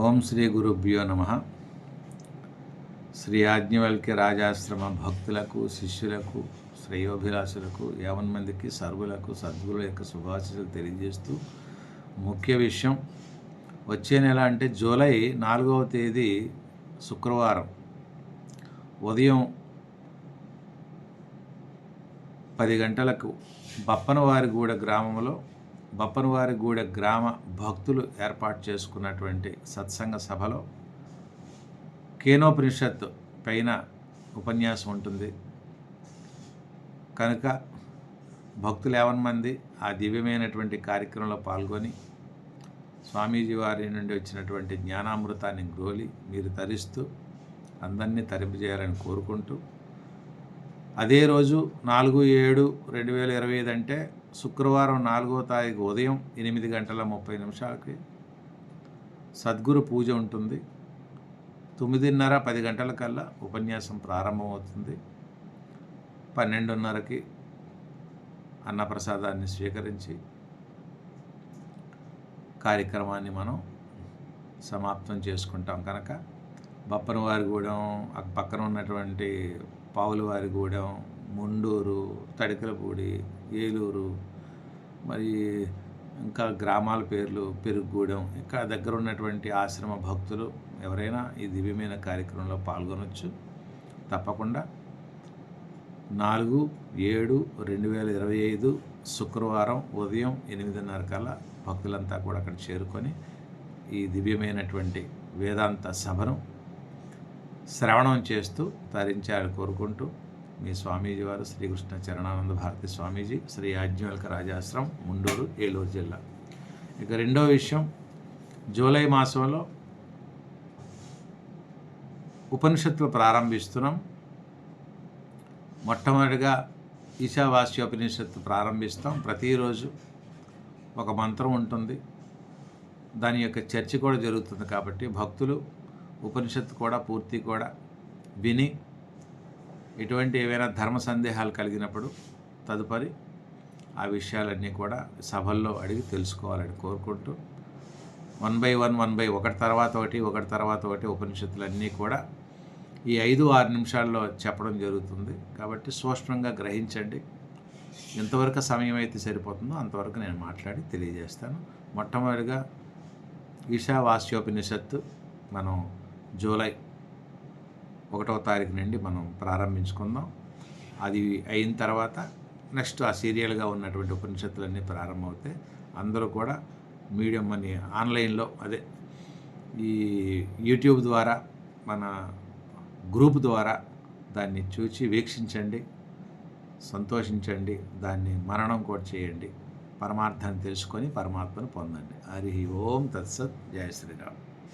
ఓం శ్రీ గురుభ్యో నమ. శ్రీ ఆజ్ఞవల్క్య రాజాశ్రమ భక్తులకు శిష్యులకు శ్రేయోభిలాషులకు యావన్ మందికి సర్వులకు సద్గురుల యొక్క శుభాశీస్సులు తెలియజేస్తూ ముఖ్య విషయం వచ్చే నెల అంటే జూలై నాలుగవ తేదీ శుక్రవారం. ఉదయం పది గంటలకు బప్పనవారిగూడ గ్రామంలో బప్పనవారిగూడ గ్రామ భక్తులు ఏర్పాటు చేసుకున్నటువంటి సత్సంగ సభలో కేనోపనిషత్ పైన ఉపన్యాసం ఉంటుంది. కనుక భక్తులు యావన్ మంది ఆ దివ్యమైనటువంటి కార్యక్రమంలో పాల్గొని స్వామీజీ వారి నుండి వచ్చినటువంటి జ్ఞానామృతాన్ని గ్రోలి మీరు తరిస్తూ అందరినీ తరింపజేయాలని కోరుకుంటూ అదే రోజు నాలుగు ఏడు రెండు వేల ఇరవై ఐదు అంటే శుక్రవారం నాలుగో తారీఖు ఉదయం ఎనిమిది గంటల ముప్పై నిమిషాలకి సద్గురు పూజ ఉంటుంది. తొమ్మిదిన్నర పది గంటల కల్లా ఉపన్యాసం ప్రారంభమవుతుంది. పన్నెండున్నరకి అన్నప్రసాదాన్ని స్వీకరించి కార్యక్రమాన్ని మనం సమాప్తం చేసుకుంటాం కనుక. బప్పనవారిగూడెం పక్కన ఉన్నటువంటి పావులవారిగూడెం ముండూరు తడికలపూడి ఏలూరు మరి ఇంకా గ్రామాల పేర్లు పెరుగుగూడెం ఇంకా దగ్గర ఉన్నటువంటి ఆశ్రమ భక్తులు ఎవరైనా ఈ దివ్యమైన కార్యక్రమంలో పాల్గొనవచ్చు తప్పకుండా నాలుగు ఏడు రెండు వేల ఇరవై ఐదు శుక్రవారం ఉదయం ఎనిమిదిన్నర కల్లా భక్తులంతా కూడా అక్కడ చేరుకొని ఈ దివ్యమైనటువంటి వేదాంత సభను శ్రవణం చేస్తూ తరించాలని కోరుకుంటూ మీ స్వామీజీ వారు శ్రీకృష్ణ చరణానంద భారతి స్వామీజీ శ్రీ యాజ్ఞవల్క రాజాశ్రమం ముండూరు ఏలూరు జిల్లా. ఇక రెండో విషయం జూలై మాసంలో ఉపనిషత్తులు ప్రారంభిస్తున్నాం. మొట్టమొదటిగా ఈశావాస్యోపనిషత్తు ప్రారంభిస్తాం. ప్రతిరోజు ఒక మంత్రం ఉంటుంది. దాని యొక్క చర్చ కూడా జరుగుతుంది కాబట్టి భక్తులు ఉపనిషత్తు కూడా పూర్తి కూడా విని ఎటువంటి ఏవైనా ధర్మ సందేహాలు కలిగినప్పుడు తదుపరి ఆ విషయాలన్నీ కూడా సభల్లో అడిగి తెలుసుకోవాలని కోరుకుంటూ one by one one by ఒకటి తర్వాత ఒకటి ఒకటి తర్వాత ఒకటి ఉపనిషత్తులన్నీ కూడా ఈ ఐదు ఆరు నిమిషాల్లో చెప్పడం జరుగుతుంది. కాబట్టి సూక్ష్మంగా గ్రహించండి. ఎంతవరకు సమయం అయితే సరిపోతుందో అంతవరకు నేను మాట్లాడి తెలియజేస్తాను. మొట్టమొదటిగా ఈశావాస్యోపనిషత్తు మనం జూలై ఒకటవ తారీఖు నుండి మనం ప్రారంభించుకుందాం. అది అయిన తర్వాత నెక్స్ట్ ఆ సీరియల్గా ఉన్నటువంటి ఉపనిషత్తులన్నీ ప్రారంభమవుతాయి అందరూ కూడా మీడియం అని ఆన్లైన్లో అదే ఈ యూట్యూబ్ ద్వారా మన గ్రూప్ ద్వారా దాన్ని చూచి వీక్షించండి సంతోషించండి దాన్ని మరణం కూడా చేయండి పరమార్థాన్ని తెలుసుకొని పరమాత్మను పొందండి. హరి ఓం తత్సత్ జయ శ్రీరామ్.